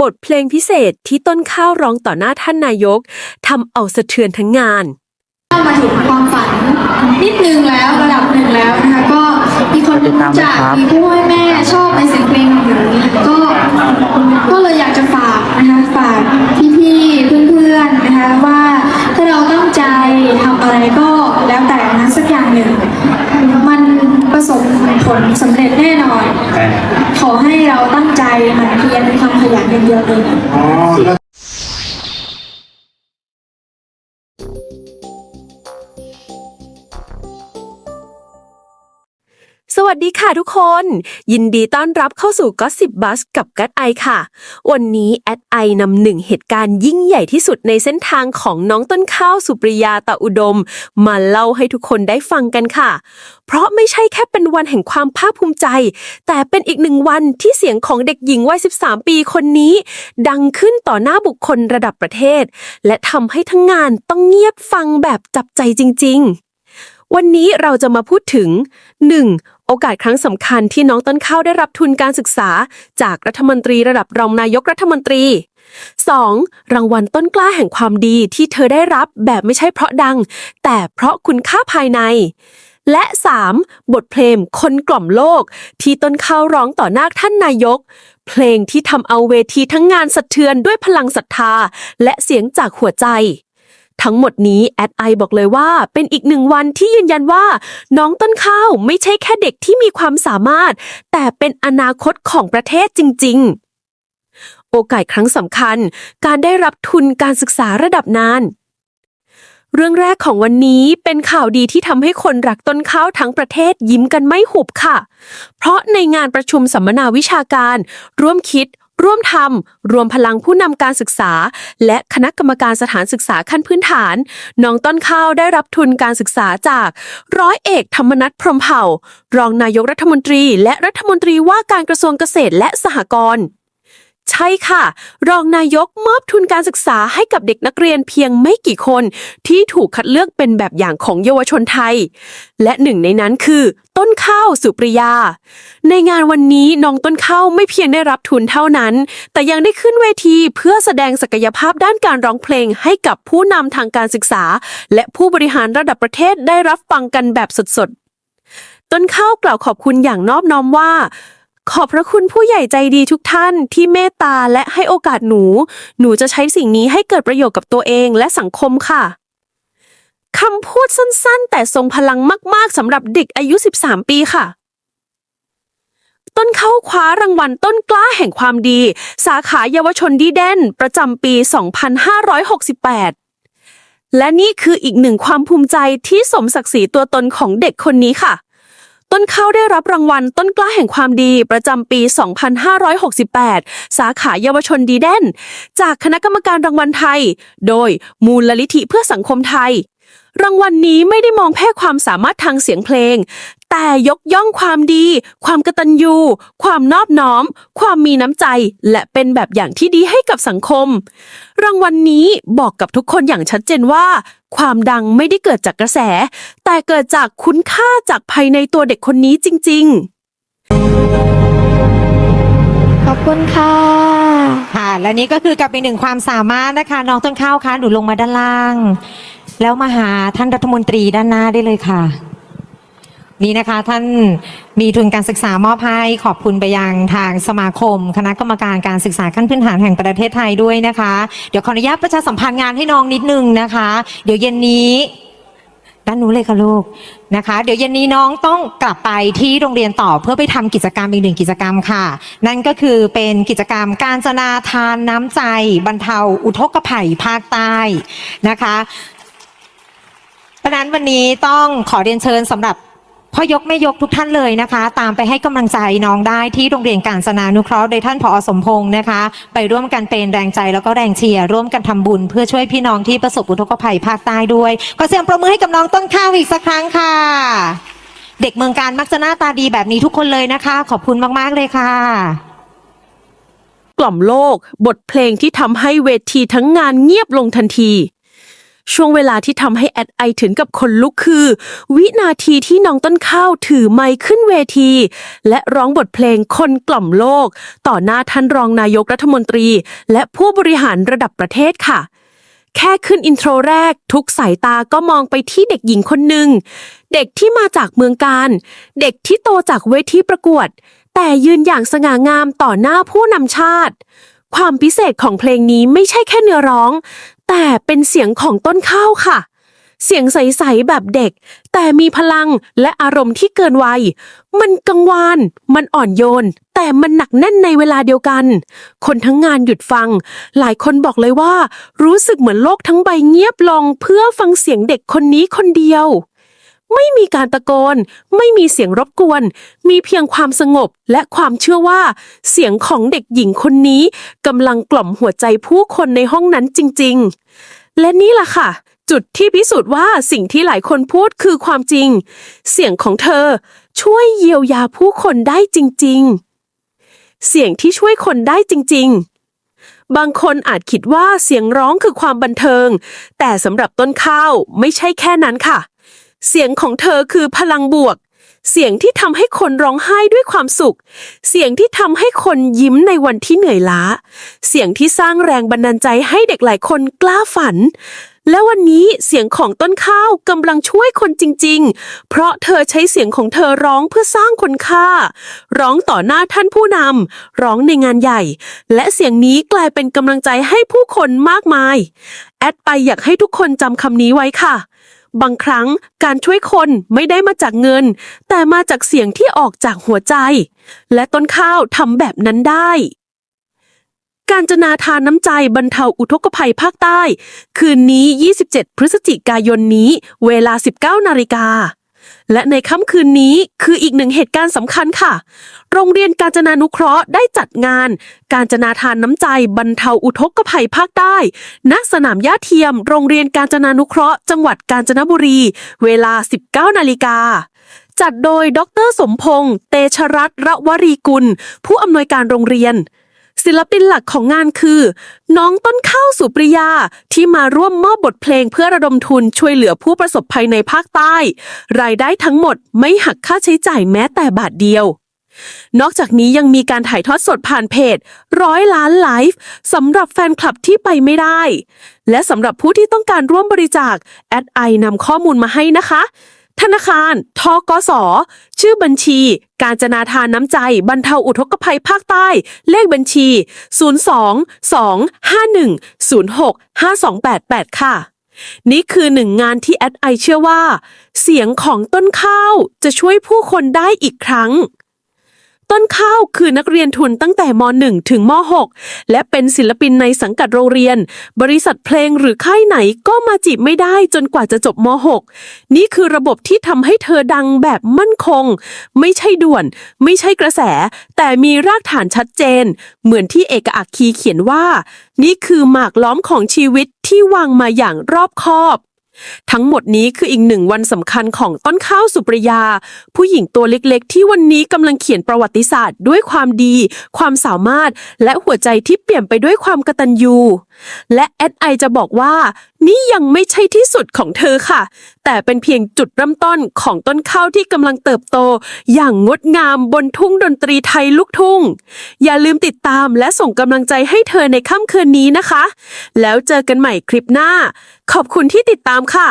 บทเพลงพิเศษที่ต้นข้าวร้องต่อหน้าท่านนายกทำเอาสะเทือนทั้งงาน เข้ามาถึงความฝันนิดนึงแล้วระดับหนึ่งแล้วนะคะก็มีคนรู้จักมีผู้ให้แม่ชอบในเสียงเพลงของหนูก็ก็เลยอยากจะฝากนะคะฝากพี่ๆเพื่อนๆนะคะว่าถ้าเราตั้งใจทำอะไรก็แล้วแต่นะสักอย่างหนึ่งมัน ประสบผลสำเร็จแน่นอน ขอให้เราตั้งใจหมั่นเพียรมีความขยันอย่างเดียวเลยส วัสดีค่ะทุกคน ยินดีต้อนรับเข้าสู่ก็สิบบัสกับกัดไอค่ะ วันนี้แอดไอนำหนึ่งเหตุการณ์ยิ่งใหญ่ที่สุดในเส้นทางของน้องต้นข้าวสุปริยาตะอุดม มาเล่าให้ทุกคนได้ฟังกันค่ะ เพราะไม่ใช่แค่เป็นวันแห่งความภาคภูมิใจ แต่เป็นอีกหนึ่งวันที่เสียงของเด็กหญิงวัย 13 ปีคนนี้ ดังขึ้นต่อหน้าบุคคลระดับประเทศ และทำให้ทั้งงานต้องเงียบฟังแบบจับใจจริง ๆวันนี้เราจะมาพูดถึง 1. โอกาสครั้งสำคัญที่น้องต้นข้าวได้รับทุนการศึกษา จากรัฐมนตรีระดับรองนายกรัฐมนตรี 2. รางวัลต้นกล้าแห่งความดีที่เธอได้รับแบบไม่ใช่เพราะดัง แต่เพราะคุณค่าภายใน และ 3. บทเพลงคนกล่อมโลก ที่ต้นข้าวร้องต่อหน้าท่านนายก เพลงที่ทำเอาเวทีทั้งงานสะเทือนด้วยพลังศรัทธา และเสียงจากหัวใจ ทั้งหมดนี้แอดไอบอกเลยว่า เป็นอีกหนึ่งวันที่ยืนยันว่า น้องต้นข้าวไม่ใช่แค่เด็กที่มีความสามารถ แต่เป็นอนาคตของประเทศจริง ๆ โอกาสครั้งสำคัญ การได้รับทุนการศึกษาระดับนานเรื่องแรกของวันนี้เป็นข่าวดีที่ทำให้คนรักต้นข้าวทั้งประเทศยิ้มกันไม่หุบค่ะ เพราะในงานประชุมสัมมนาวิชาการ ร่วมคิด ร่วมทำรวมพลังผู้นำการศึกษา และคณะกรรมการสถานศึกษาขั้นพื้นฐาน น้องต้นข้าวได้รับทุนการศึกษาจาก ร้อยเอกธรรมนัฐพรหมเผ่า รองนายกรัฐมนตรี และรัฐมนตรีว่าการกระทรวงเกษตรและสหกรณ์ ใช่ค่ะ รองนายกมอบทุนการศึกษาให้กับเด็กนักเรียนเพียงไม่กี่คนที่ถูกคัดเลือกเป็นแบบอย่างของเยาวชนไทย และหนึ่งในนั้นคือ ต้นข้าวสุปริยา ในงานวันนี้น้องต้นข้าวไม่เพียงได้รับทุนเท่านั้น แต่ยังได้ขึ้นเวทีเพื่อแสดงศักยภาพด้านการร้องเพลงให้กับผู้นำทางการศึกษา และผู้บริหารระดับประเทศได้รับฟังกันแบบสดๆต้นข้าวกล่าวขอบคุณอย่างนอบน้อมว่า ขอบพระคุณผู้ใหญ่ใจดีทุกท่านที่เมตตาและให้โอกาสหนู หนูจะใช้สิ่งนี้ให้เกิดประโยชน์กับตัวเองและสังคมค่ะ คำพูดสั้นๆ แต่ทรงพลังมาก ๆสำหรับเด็กอายุ 13 ปีค่ะ ต้นเข้าคว้ารางวัลต้นกล้าแห่งความดี สาขาเยาวชนดีเด่น ประจำปี 2568 และนี่คืออีกหนึ่งความภูมิใจที่สมศักดิ์ศรีตัวตนของเด็กคนนี้ค่ะ ต้นข้าวได้รับรางวัลต้นกล้าแห่งความดีประจำปี 2568 สาขาเยาวชนดีเด่น จากคณะกรรมการรางวัลไทย โดยมูลลิธิเพื่อสังคมไทย รางวัลนนี้ไม่ได้มองแค่ความสามารถทางเสียงเพลง แต่ยกย่องความดี ความกตัญญู ความนอบน้อม ความมีน้ำใจ และเป็นแบบอย่างที่ดีให้กับสังคม รางวัลนนี้บอกกับทุกคนอย่างชัดเจนว่า ความดังไม่ได้เกิดจากกระแส แต่เกิดจากคุณค่าจากภายในตัวเด็กคนนี้จริงๆขอบคุณค่ะ ค่ะ และนี่ก็คือกับอีกหนึ่งความสามารถนะคะ น้องต้นข้าวคะหนูลงมาด้านล่าง แล้วมาหาท่านรัฐมนตรีด้านหน้าได้เลยค่ะ นี่นะคะท่านมีทุนการศึกษามอบให้ขอบคุณไปยังทางสมาคม คณะกรรมการการศึกษาขั้นพื้นฐานแห่งประเทศไทยด้วยนะคะ เดี๋ยวขออนุญาตประชาสัมพันธ์งานให้น้องนิดนึงนะคะ เดี๋ยวเย็นนี้ด้านนู้นเลยค่ะลูกนะคะ เดี๋ยวเย็นนี้น้องต้องกลับไปที่โรงเรียนต่อเพื่อไปทำกิจกรรมอีกหนึ่งกิจกรรมค่ะ นั่นก็คือเป็นกิจกรรมการจนาทานน้ำใจบรรเทาอุทกภัยภาคใต้นะคะเพราะนั้นวันนี้ต้องขอเรียนเชิญสำหรับ พ่อยกแม่ยกทุกท่านเลยนะคะ ตามไปให้กำลังใจน้องได้ที่โรงเรียนการศนานุเคราะห์โดยท่านผอสมพงศ์นะคะ ไปร่วมกันเป็นแรงใจแล้วก็แรงเชียร์ร่วมกันทำบุญ เพื่อช่วยพี่น้องที่ประสบอุทกภัยภาคใต้ด้วยขอเสียงประมือให้กับน้องต้นข้าวอีกสักครั้งค่ะ เด็กเมืองการมักจะหน้าตาดีแบบนี้ทุกคนเลยนะคะ ขอบคุณมากๆเลยค่ะกล่อมโลก บทเพลงที่ทำให้เวทีทั้งงานเงียบลงทันที ช่วงเวลาที่ทำให้แอดไอถึงกับคนลุกคือ วินาทีที่น้องต้นข้าวถือไมค์ขึ้นเวที และร้องบทเพลงคนกล่อมโลก ต่อหน้าท่านรองนายกรัฐมนตรี และผู้บริหารระดับประเทศค่ะ แค่ขึ้นอินโทรแรก ทุกสายตาก็มองไปที่เด็กหญิงคนหนึ่ง เด็กที่มาจากเมืองการ เด็กที่โตจากเวทีประกวด แต่ยืนอย่างสง่างามต่อหน้าผู้นำชาติความพิเศษของเพลงนี้ไม่ใช่แค่เนื้อร้อง แต่เป็นเสียงของต้นข้าวค่ะ เสียงใส ๆ แบบเด็ก แต่มีพลังและอารมณ์ที่เกินวัย มันกังวาน มันอ่อนโยน แต่มันหนักแน่นในเวลาเดียวกัน คนทั้งงานหยุดฟัง หลายคนบอกเลยว่า รู้สึกเหมือนโลกทั้งใบเงียบลงเพื่อฟังเสียงเด็กคนนี้คนเดียว ไม่มีการตะโกน ไม่มีเสียงรบกวน มีเพียงความสงบและความเชื่อว่า เสียงของเด็กหญิงคนนี้กำลังกล่อมหัวใจผู้คนในห้องนั้นจริง ๆ และนี่ล่ะค่ะ จุดที่พิสูจน์ว่าสิ่งที่หลายคนพูดคือความจริง เสียงของเธอ ช่วยเยียวยาผู้คนได้จริง ๆ เสียงที่ช่วยคนได้จริง ๆบางคนอาจคิดว่าเสียงร้องคือความบันเทิง แต่สำหรับต้นข้าวไม่ใช่แค่นั้นค่ะ เสียงของเธอคือพลังบวก เสียงที่ทำให้คนร้องไห้ด้วยความสุข เสียงที่ทำให้คนยิ้มในวันที่เหนื่อยล้า เสียงที่สร้างแรงบันดาลใจให้เด็กหลายคนกล้าฝัน และวันนี้เสียงของต้นข้าวกำลังช่วยคนจริง ๆ เพราะเธอใช้เสียงของเธอร้องเพื่อสร้างคุณค่า ร้องต่อหน้าท่านผู้นำร้องในงานใหญ่ และเสียงนี้กลายเป็นกำลังใจให้ผู้คนมากมาย แอดไปอยากให้ทุกคนจำคำนี้ไว้ค่ะ บางครั้งการช่วยคนไม่ได้มาจากเงิน แต่มาจากเสียงที่ออกจากหัวใจ และต้นข้าวทำแบบนั้นได้ การจนาทานน้ำใจบรรเทาอุทกภัยภาคใต้ คืนนี้ 27 พฤศจิกายนนี้ เวลา 19นาฬิกา และในค่ำคืนนี้คืออีกหนึ่งเหตุการณ์สำคัญค่ะ โรงเรียนการจนานุเคราะห์ได้จัดงาน การจนาทานน้ำใจบรรเทาอุทกภัยภาคใต้ณสนามหญ้าเทียม โรงเรียนการจนานุเคราะห์จังหวัดกาญจนบุรี เวลา 19 นาฬิกาจัดโดยดรสมพงษ์ เตชรัตน์ระวรีกุล ผู้อำนวยการโรงเรียน ศิลปินหลักของงานคือ น้องต้นข้าวสุปริยา ที่มาร่วมมอบบทเพลงเพื่อระดมทุนช่วยเหลือผู้ประสบภัยในภาคใต้ รายได้ทั้งหมดไม่หักค่าใช้จ่ายแม้แต่บาทเดียวนอกจากนี้ยังมีการถ่ายทอดสดผ่านเพจ ร้อยล้านไลฟ์สำหรับแฟนคลับที่ไปไม่ได้ และสำหรับผู้ที่ต้องการร่วมบริจาค แอดไอนำข้อมูลมาให้นะคะ ธนาคารทกส ชื่อบัญชี การจนาทานน้ำใจ บรรเทาอุทกภัยภาคใต้ เลขบัญชี 02-251-06-5288 ค่ะ นี่คือหนึ่งงานที่แอดไอเชื่อว่า เสียงของต้นข้าวจะช่วยผู้คนได้อีกครั้ง ต้นข้าวคือนักเรียนทุนตั้งแต่ม .1 ถึงม .6 และเป็นศิลปินในสังกัดโรงเรียน บริษัทเพลงหรือค่ายไหนก็มาจีบไม่ได้จนกว่าจะจบม .6 นี่คือระบบที่ทำให้เธอดังแบบมั่นคง ไม่ใช่ด่วน ไม่ใช่กระแส แต่มีรากฐานชัดเจน เหมือนที่เอกอัคคีเขียนว่า นี่คือหมากล้อมของชีวิตที่วางมาอย่างรอบคอบ ทั้งหมดนี้คืออีกหนึ่งวันสำคัญของต้นข้าวสุปริยา ผู้หญิงตัวเล็กๆ ที่วันนี้กำลังเขียนประวัติศาสตร์ ด้วยความดี ความสามารถ และหัวใจที่เปลี่ยนไปด้วยความกตัญญู และแอดไอจะบอกว่า นี่ยังไม่ใช่ที่สุดของเธอค่ะ แต่เป็นเพียงจุดเริ่มต้นของต้นข้าวที่กำลังเติบโต อย่างงดงามบนทุ่งดนตรีไทยลูกทุ่ง อย่าลืมติดตามและส่งกำลังใจให้เธอในค่ำคืนนี้นะคะ แล้วเจอกันใหม่คลิปหน้า ขอบคุณที่ติดตามค่ะ